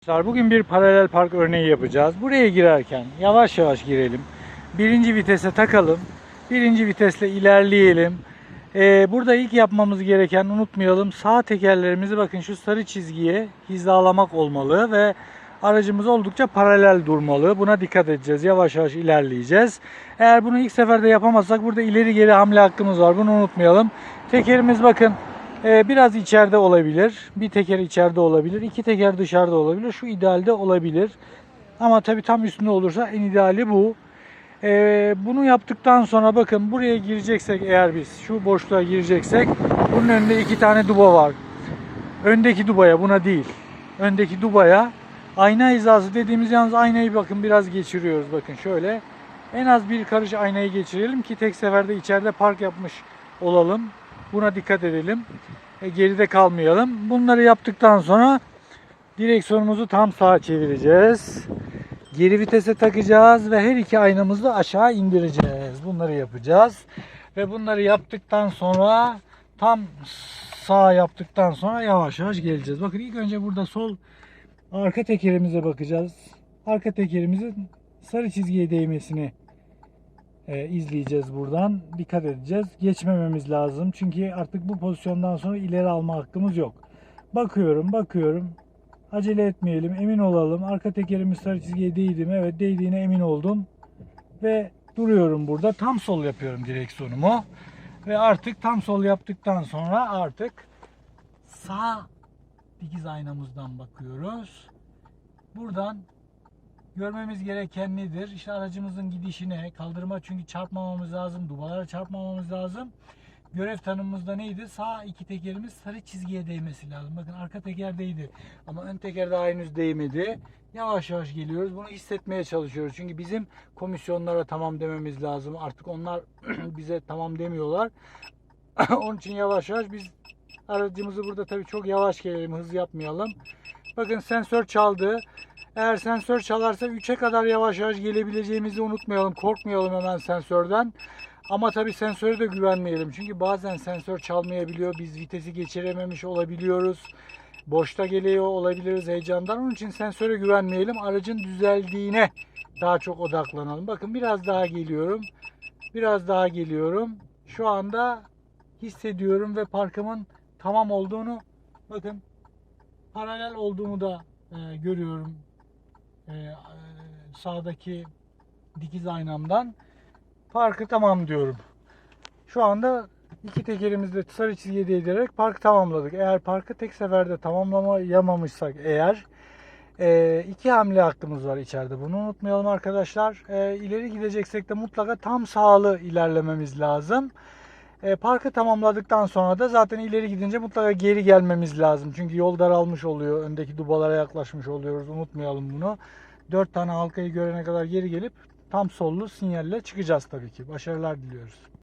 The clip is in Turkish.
Arkadaşlar bugün bir paralel park örneği yapacağız. Buraya girerken yavaş yavaş girelim. Birinci vitese takalım. Birinci vitesle ilerleyelim. Ee, burada ilk yapmamız gereken unutmayalım sağ tekerlerimizi bakın şu sarı çizgiye hizalamak olmalı ve aracımız oldukça paralel durmalı. Buna dikkat edeceğiz. Yavaş yavaş ilerleyeceğiz. Eğer bunu ilk seferde yapamazsak burada ileri geri hamle hakkımız var. Bunu unutmayalım. Tekerimiz bakın ee, biraz içeride olabilir. Bir teker içeride olabilir. iki teker dışarıda olabilir. Şu idealde olabilir. Ama tabii tam üstünde olursa en ideali bu. Ee, bunu yaptıktan sonra bakın buraya gireceksek eğer biz şu boşluğa gireceksek bunun önünde iki tane duba var. Öndeki dubaya buna değil. Öndeki dubaya ayna hizası dediğimiz yalnız aynayı bakın biraz geçiriyoruz bakın şöyle. En az bir karış aynayı geçirelim ki tek seferde içeride park yapmış olalım. Buna dikkat edelim. E, geride kalmayalım. Bunları yaptıktan sonra direksiyonumuzu tam sağa çevireceğiz. Geri vitese takacağız ve her iki aynamızı aşağı indireceğiz. Bunları yapacağız. Ve bunları yaptıktan sonra tam sağ yaptıktan sonra yavaş yavaş geleceğiz. Bakın ilk önce burada sol arka tekerimize bakacağız. Arka tekerimizin sarı çizgiye değmesini e, izleyeceğiz buradan. Dikkat edeceğiz. Geçmememiz lazım. Çünkü artık bu pozisyondan sonra ileri alma hakkımız yok. Bakıyorum, bakıyorum. Acele etmeyelim, emin olalım. Arka tekerimiz sarı çizgiye değdi mi? Evet, değdiğine emin oldum. Ve duruyorum burada. Tam sol yapıyorum direksiyonumu. Ve artık tam sol yaptıktan sonra artık sağ dikiz aynamızdan bakıyoruz. Buradan görmemiz gereken nedir? İşte aracımızın gidişine, kaldırıma çünkü çarpmamamız lazım, dubalara çarpmamamız lazım. Görev tanımımızda neydi? Sağ iki tekerimiz sarı çizgiye değmesi lazım. Bakın arka teker değdi ama ön teker daha henüz değmedi. Yavaş yavaş geliyoruz. Bunu hissetmeye çalışıyoruz. Çünkü bizim komisyonlara tamam dememiz lazım. Artık onlar bize tamam demiyorlar. Onun için yavaş yavaş biz aracımızı burada tabii çok yavaş gelelim, hız yapmayalım. Bakın sensör çaldı. Eğer sensör çalarsa 3'e kadar yavaş yavaş gelebileceğimizi unutmayalım. Korkmayalım hemen sensörden. Ama tabii sensöre de güvenmeyelim. Çünkü bazen sensör çalmayabiliyor. Biz vitesi geçirememiş olabiliyoruz. Boşta geliyor olabiliriz heyecandan. Onun için sensöre güvenmeyelim. Aracın düzeldiğine daha çok odaklanalım. Bakın biraz daha geliyorum. Biraz daha geliyorum. Şu anda hissediyorum ve parkımın tamam olduğunu bakın paralel olduğumu da e, görüyorum. E, sağdaki dikiz aynamdan parkı tamam diyorum. Şu anda iki tekerimizle sarı çizgiye değdirerek parkı tamamladık. Eğer parkı tek seferde tamamlamayamamışsak eğer e, iki hamle hakkımız var içeride. Bunu unutmayalım arkadaşlar. E, ileri gideceksek de mutlaka tam sağlı ilerlememiz lazım. E, parkı tamamladıktan sonra da zaten ileri gidince mutlaka geri gelmemiz lazım. Çünkü yol daralmış oluyor. Öndeki dubalara yaklaşmış oluyoruz. Unutmayalım bunu. 4 tane halkayı görene kadar geri gelip tam sollu sinyalle çıkacağız tabii ki. Başarılar diliyoruz.